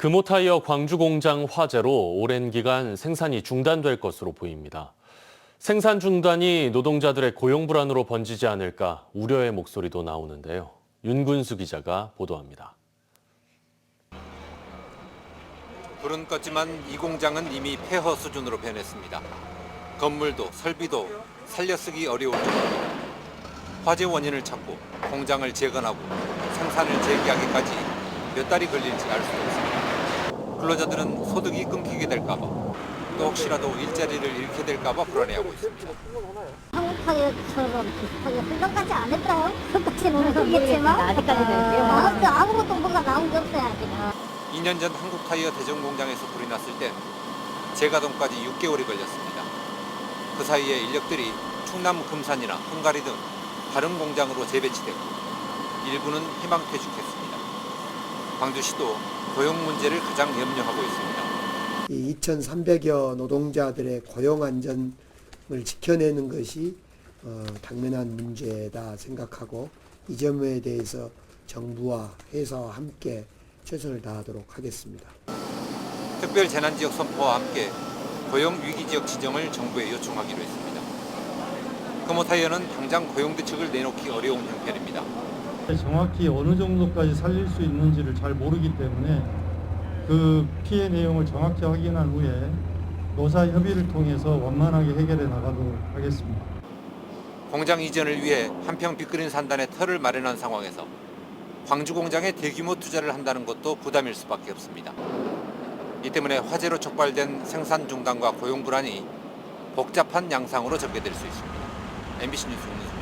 금호타이어 광주 공장 화재로 오랜 기간 생산이 중단될 것으로 보입니다. 생산 중단이 노동자들의 고용 불안으로 번지지 않을까 우려의 목소리도 나오는데요. 윤군수 기자가 보도합니다. 불은 껐지만 이 공장은 이미 폐허 수준으로 변했습니다. 건물도 설비도 살려쓰기 어려울 정도입니다. 화재 원인을 찾고 공장을 재건하고 생산을 재개하기까지 몇 달이 걸릴지 알 수도 없습니다. 근로자들은 소득이 끊기게 될까봐 또 혹시라도 일자리를 잃게 될까봐 불안해하고 있습니다. 한국 타이어처럼 비슷하게 생각까지 안 했어요. 그까지는 모르겠지만 아직까지는 돼요. 아무튼 아무것도 뭐가 나온 게 없어요 아직. 2년 전 한국 타이어 대전 공장에서 불이 났을 땐 재가동까지 6개월이 걸렸습니다. 그 사이에 인력들이 충남 금산이나 헝가리 등 다른 공장으로 재배치됐고 일부는 희망퇴직했습니다. 광주시도 고용 문제를 가장 염려하고 있습니다. 이 2,300여 노동자들의 고용 안전을 지켜내는 것이 어, 당면한 문제다 생각하고 이 점에 대해서 정부와 회사와 함께 최선을 다하도록 하겠습니다. 특별 재난 지역 선포와 함께 고용 위기 지역 지정을 정부에 요청하기로 했습니다. 금호타이어는 당장 고용 대책을 내놓기 어려운 형편입니다. 정확히 어느 정도까지 살릴 수 있는지를 잘 모르기 때문에 그 피해 내용을 정확히 확인한 후에 노사 협의를 통해서 원만하게 해결해 나가도록 하겠습니다. 공장 이전을 위해 한평 빅그린 산단에 터를 마련한 상황에서 광주 공장에 대규모 투자를 한다는 것도 부담일 수밖에 없습니다. 이 때문에 화재로 촉발된 생산 중단과 고용 불안이 복잡한 양상으로 전개될 수 있습니다. MBC 뉴스